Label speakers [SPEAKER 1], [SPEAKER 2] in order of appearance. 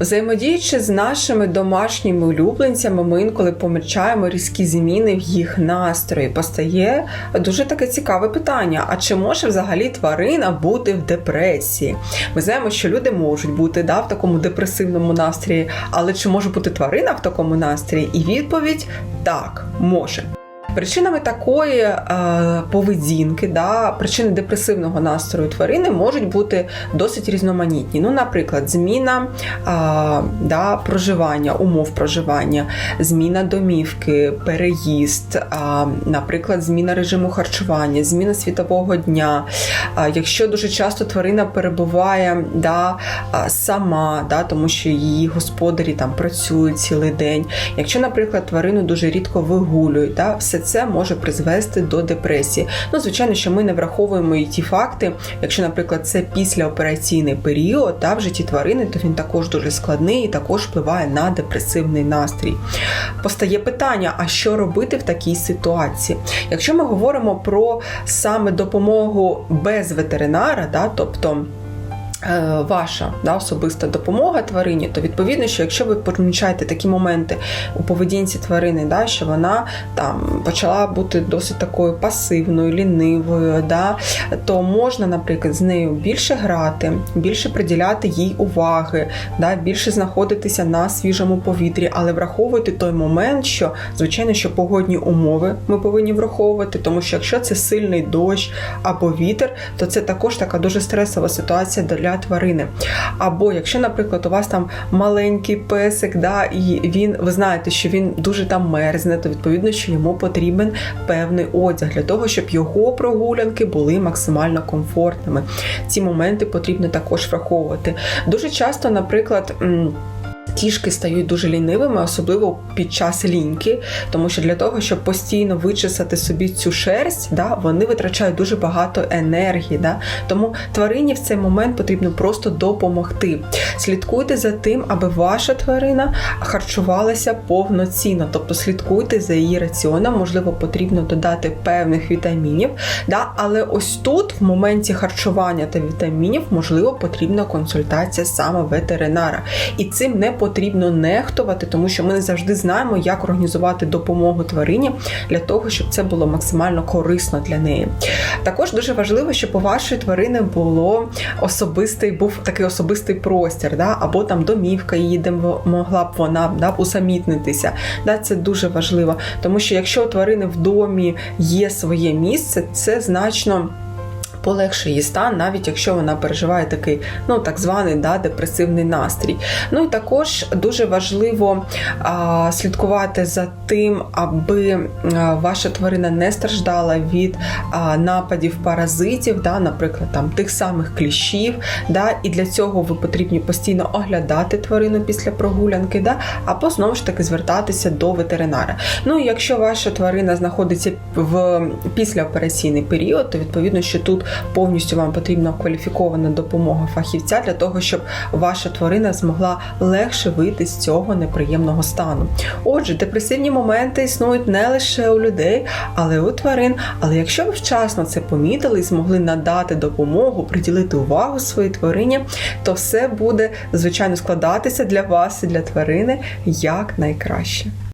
[SPEAKER 1] Взаємодіючи з нашими домашніми улюбленцями, ми інколи помічаємо різкі зміни в їх настрої. Постає дуже таке цікаве питання: а чи може взагалі тварина бути в депресії? Ми знаємо, що люди можуть бути да, в такому депресивному настрої, але чи може бути тварина в такому настрої? І відповідь так, може. Причинами такої е, поведінки, да, причини депресивного настрою тварини можуть бути досить різноманітні. Ну, наприклад, зміна е, да, проживання, умов проживання, зміна домівки, переїзд, е, наприклад, зміна режиму харчування, зміна світового дня. Е, якщо дуже часто тварина перебуває да, е, сама, да, тому що її господарі там працюють цілий день. Якщо, наприклад, тварину дуже рідко вигулюють, да, все це може призвести до депресії. Ну, звичайно, що ми не враховуємо і ті факти, якщо, наприклад, це післяопераційний період та в житті тварини, то він також дуже складний і також впливає на депресивний настрій. Постає питання: а що робити в такій ситуації? Якщо ми говоримо про саме допомогу без ветеринара, да, тобто ваша да, особиста допомога тварині, то відповідно, що якщо ви помічаєте такі моменти у поведінці тварини, да, що вона там почала бути досить такою пасивною, лінивою, да, то можна, наприклад, з нею більше грати, більше приділяти їй уваги, да, більше знаходитися на свіжому повітрі, але враховувати той момент, що звичайно, що погодні умови ми повинні враховувати, тому що якщо це сильний дощ або вітер, то це також така дуже стресова ситуація для тварини. Або якщо, наприклад, у вас там маленький песик, да, і він, ви знаєте, що він дуже там мерзне, то відповідно, що йому потрібен певний одяг для того, щоб його прогулянки були максимально комфортними. Ці моменти потрібно також враховувати. Дуже часто, наприклад. Кішки стають дуже лінивими, особливо під час ліньки, тому що для того, щоб постійно вичесати собі цю шерсть, да, вони витрачають дуже багато енергії. Да? Тому тварині в цей момент потрібно просто допомогти. Слідкуйте за тим, аби ваша тварина харчувалася повноцінно, тобто слідкуйте за її раціоном, можливо, потрібно додати певних вітамінів. Да? Але ось тут, в моменті харчування та вітамінів, можливо, потрібна консультація саме ветеринара. І цим не потрібно нехтувати, тому що ми не завжди знаємо, як організувати допомогу тварині для того, щоб це було максимально корисно для неї. Також дуже важливо, щоб у вашої тварини було особистий, був такий особистий простір, да? або там домівка її, де могла б вона да, усамітнитися. Да? Це дуже важливо, тому що якщо у тварини в домі є своє місце, це значно полегшує її стан, навіть якщо вона переживає такий, ну так званий да, депресивний настрій. Ну і також дуже важливо а, слідкувати за тим, аби ваша тварина не страждала від а, нападів паразитів, да, наприклад, там тих самих кліщів. Да, І для цього ви потрібні постійно оглядати тварину після прогулянки, да, або знову ж таки звертатися до ветеринара. Ну і якщо ваша тварина знаходиться в післяопераційний період, то відповідно, що тут повністю вам потрібна кваліфікована допомога фахівця для того, щоб ваша тварина змогла легше вийти з цього неприємного стану. Отже, депресивні моменти існують не лише у людей, але й у тварин. Але якщо ви вчасно це помітили і змогли надати допомогу, приділити увагу своїй тварині, то все буде звичайно складатися для вас і для тварини як найкраще.